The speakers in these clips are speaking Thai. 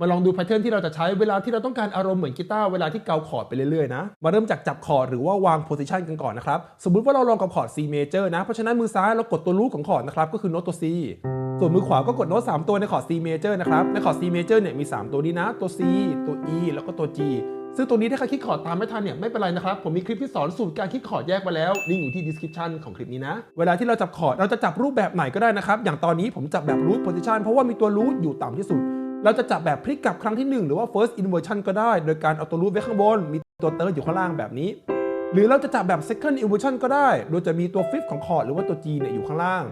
มาลองดูแพทเทิร์นที่เราจะใช้เวลาที่เราต้องการอารมณ์เหมือนกีตาร์เวลาที่เกาคอร์ดไปเรื่อยๆนะ มาเริ่มจากจับคอร์ดหรือว่าวางโพซิชันกันก่อนนะครับ สมมุติว่าเราลองกับคอร์ด C major นะ เพราะฉะนั้นมือซ้ายเรากดตัวรูทของคอร์ดนะครับก็คือโน้ตตัว C ส่วนมือขวาก็กดโน้ต3ตัวในคอร์ด C major นะครับ ในคอร์ด C major เนี่ยมี 3 ตัวนี้นะ ตัว C ตัว E แล้วก็ตัว G ซึ่งตัวนี้ถ้าใครคิดคอร์ดตามไม่ทันเนี่ยไม่เป็นไรนะครับ ผมมีคลิปที่สอนสูตรการคิดคอร์ดแยกมาแล้วลิงก์อยู่ที่ description ของคลิปนี้นะ เวลาที่เราจับคอร์ดเราจะจับรูปแบบไหนก็ได้นะครับ อย่างตอนนี้ผมจับแบบ root position เพราะว่ามีตัว root อยู่ต่ำที่สุด เราจะจับแบบพลิกกลับครั้งที่ 1 หรือว่า first inversion ก็ได้ โดยการเอาตัว root ไว้ข้างบน มีตัว third อยู่ข้างล่างแบบนี้ หรือเราจะจับแบบ second inversion ก็ได้ โดยจะมีตัว fifth ของคอร์ดหรือว่าตัว G เนี่ยอยู่ข้างล่าง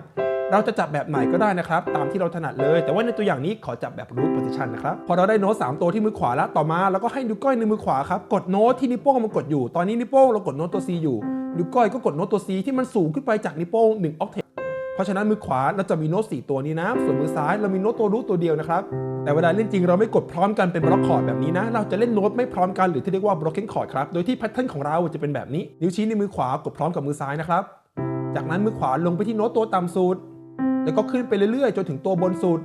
เราจะจับแบบไหนก็ได้นะครับ ตามที่เราถนัดเลย แต่ว่าในตัวอย่างนี้ขอจับแบบ root position นะครับ พอเราได้โน้ต3ตัวที่มือขวาแล้ว ต่อมาเราก็ให้นิ้วก้อยในมือขวาครับ กดโน้ตที่นิ้วโป้งมันกดอยู่ ตอนนี้นิ้วโป้งเรากดโน้ตตัว C อยู่ นิ้วก้อยก็กดโน้ตตัว C ที่มันสูงขึ้นไปจากนิ้วโป้ง1 octave เพราะฉะนั้นมือขวาเราจะมีโน้ต4ตัวนี้นะ ส่วนมือซ้ายเรามีโน้ตตัวรูทตัวเดียวนะครับ แต่เวลาเล่นจริงเราไม่กดพร้อมกันเป็นบล็อกคอร์ดแบบนี้นะ เราจะเล่นโน้ตไม่พร้อมกันหรือที่เรียกว่า broken chord ครับ โดยที่แพทเทิร์นของเราจะเป็นแบบนี้ นิ้วชี้ในมือขวากดพร้อมกับมือซ้ายนะครับ จากนั้นมือขวาลงไปที่โน้ตตัวต่ำสุด แล้วก็ขึ้นไปเรื่อยๆ จนถึงตัวบนสุด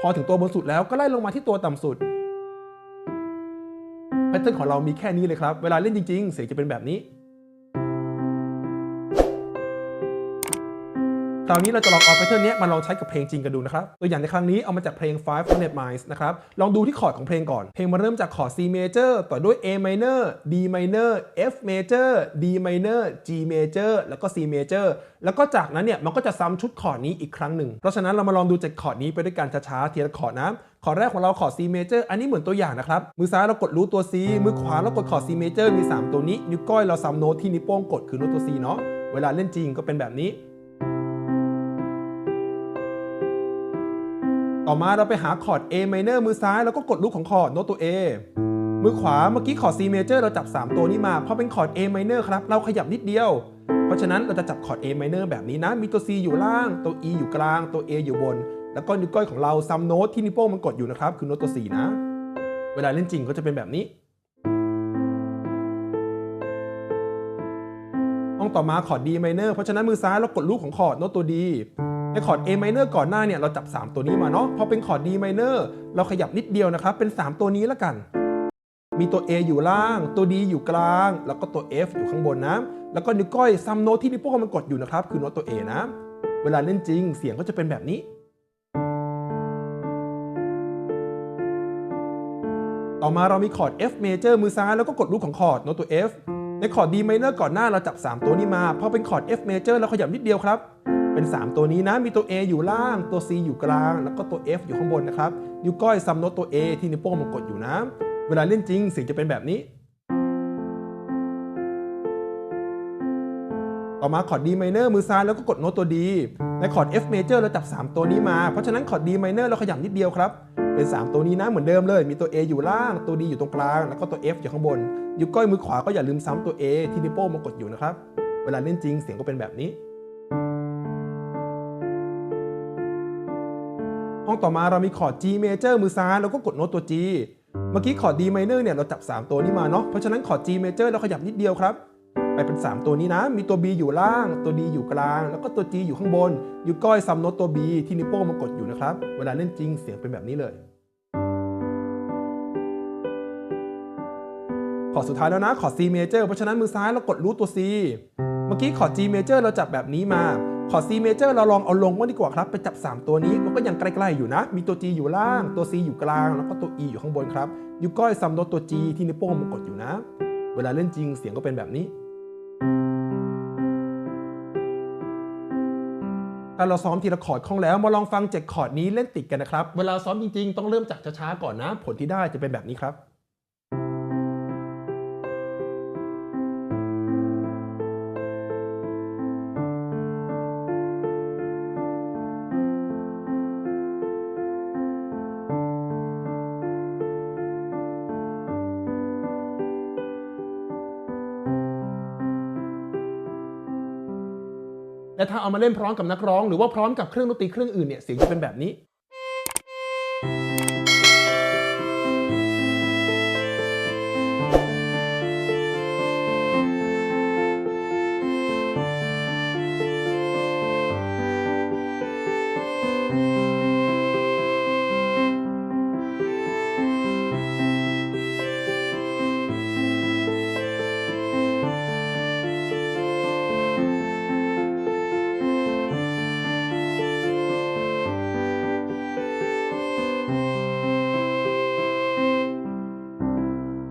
พอถึงตัวบนสุดแล้วก็ไล่ลงมาที่ตัวต่ำสุด แพทเทิร์นของเรามีแค่นี้เลยครับ เวลาเล่นจริง ๆ เสียงจะเป็นแบบนี้ คราวนี้เราจะลองเอาแพทเทิร์นนี้มาลองใช้กับเพลงจริงกันดูนะครับ ตัวอย่างในครั้งนี้เอามาจากเพลง Five Hundred Miles นะครับ ลองดูที่คอร์ดของเพลงก่อน เพลงมาเริ่มจากคอร์ด C major ต่อด้วย A minor D minor F major D minor G major แล้วก็ C major แล้วก็จากนั้นเนี่ยมันก็จะซ้ำชุดคอร์ดนี้อีกครั้งหนึ่ง เพราะฉะนั้นเรามาลองดูจากคอร์ดนี้ไปด้วยกันช้าๆทีละคอร์ดนะคอร์ดแรกของเราคอร์ด C major อันนี้เหมือนตัวอย่างนะครับ มือซ้ายเรากดรูทตัว C มือขวาเรากดคอร์ด C major มี 3 ตัวนี้ นิ้วก้อยเราซ้ำโน้ตที่นิ้วโป้งกดคือโน้ตตัว C เนาะ เวลาเล่นจริงก็เป็นแบบนี้ ต่อมาเราไปหาคอร์ด A minor มือซ้ายแล้วก็กดลูกของคอร์ดโน้ตตัว A มือขวาเมื่อกี้คอร์ด C major เราจับ 3 ตัวนี้มาเพราะเป็นคอร์ด A minor ครับ เราขยับนิดเดียว เพราะฉะนั้นเราจะจับคอร์ด A minor แบบนี้นะ มีตัว C อยู่ล่าง ตัว E อยู่กลาง ตัว A อยู่บน แล้วก็นิ้วก้อยของเราซ้ำโน้ตที่นิ้วโป้งมันกดอยู่นะครับ คือโน้ตตัว C นะ เวลาเล่นจริงก็จะเป็นแบบนี้ห้องต่อมาคอร์ด D minor เพราะฉะนั้นมือซ้ายเรากดลูกของคอร์ดโน้ตตัว D ในคอร์ด A minor ก่อนหน้าเนี่ยเราจับ 3 ตัวนี้มาเนาะพอเป็นคอร์ด D minor เราขยับนิดเดียวนะครับ เป็น 3 ตัวนี้แล้วกัน มีตัว A อยู่ล่าง ตัว D อยู่กลาง แล้วก็ตัว F อยู่ข้างบนนะ แล้วก็นิ้วก้อยซ้ำโน้ตที่นิ้วโป้งมันกดอยู่นะครับ คือโน้ตตัว A นะ เวลาเล่นจริงเสียงก็จะเป็นแบบนี้ ต่อมาเรามีคอร์ด F major มือซ้ายแล้วก็กดลูกของคอร์ดโน้ตตัว F ในคอร์ด D minor ก่อนหน้าเราจับ 3 ตัวนี้มา พอเป็นคอร์ด F major เราขยับนิดเดียวครับ เป็น 3 ตัวนี้นะ มีตัว A อยู่ล่าง ตัว C อยู่กลาง แล้วก็ตัว F อยู่ข้างบนนะครับ นิ้วก้อยซัมโน้ตตัว A ที่นิ้วโป้งมันกดอยู่นะ เวลาเล่นจริงเสียงจะเป็นแบบนี้ ต่อมาคอร์ด D minor มือซ้ายแล้วก็กดโน้ตตัว D ในคอร์ด F major เราจับ 3 ตัวนี้มา เพราะฉะนั้นคอร์ด D minor เราขยับนิดเดียวครับ เป็น 3 ตัวนี้นะเหมือนเดิมเลย มีตัว A อยู่ล่าง ตัว D อยู่ตรงกลาง แล้วก็ตัว F อยู่ข้างบน นิ้วก้อยมือขวาก็อย่าลืมซ้ำตัว A ที่นิ้วโป้งมันกดอยู่นะครับ เวลาเล่นจริงเสียงก็เป็นแบบนี้ ห้องต่อมาเรามีคอร์ด G major มือซ้ายแล้วก็กดโน้ตตัว G เมื่อกี้คอร์ด D minor เนี่ยเราจับ 3 ตัวนี้มาเนาะเพราะฉะนั้นคอร์ด G major เราขยับนิดเดียวครับ ไปเป็น 3 ตัวนี้นะ มีตัว B อยู่ล่าง ตัว D อยู่กลาง แล้วก็ตัว G อยู่ข้างบนนิ้วก้อยซัมโน้ตตัว B ที่นิ้วโป้งมากดอยู่นะครับ เวลาเล่นจริงเสียงเป็นแบบนี้เลยคอร์ดสุดท้ายแล้วนะคอร์ด C major เพราะฉะนั้นมือซ้ายเรากดรูทตัว C เมื่อกี้คอร์ด G major เราจับแบบนี้มา คอร์ด C major เราลองเอาลงว่างดีกว่าครับ ไปจับ 3 ตัวนี้มันก็ยังใกล้ๆอยู่นะ มีตัว G อยู่ล่าง ตัว C อยู่กลาง แล้วก็ตัว E อยู่ข้างบนครับนิ้วก้อยซัมโน้ตตัว G ที่นิ้วโป้งมันกดอยู่นะ เวลาเล่นจริงเสียงก็เป็นแบบนี้ ถ้าเราซ้อมทีละคอร์ดคล่องแล้ว มาลองฟังเจ็ดคอร์ดนี้เล่นติดกันนะครับ เวลาซ้อมจริงๆ ต้องเริ่มจากช้าๆก่อนนะ ผลที่ได้จะเป็นแบบนี้ครับ และถ้าเอามาเล่นพร้อมกับนักร้อง หรือว่าพร้อมกับเครื่องดนตรีเครื่องอื่นเนี่ยเสียงจะเป็นแบบนี้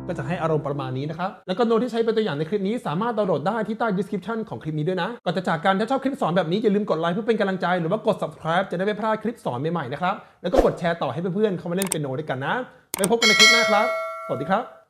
ก็จะให้อารมณ์ประมาณนี้นะครับ แล้วก็โน้ตที่ใช้เป็นตัวอย่างในคลิปนี้สามารถดาวน์โหลดได้ที่ใต้ description ของคลิปนี้ด้วยนะ ก่อนจะจากกันถ้าชอบคลิปสอนแบบนี้อย่าลืมกดไลค์เพื่อเป็นกำลังใจหรือว่ากด subscribe จะได้ไม่พลาดคลิปสอนใหม่ๆนะครับ แล้วก็กดแชร์ต่อให้เพื่อนๆเข้ามาเล่นเป็นโนด้วยกันนะไว้พบกันในคลิปหน้าครับ สวัสดีครับ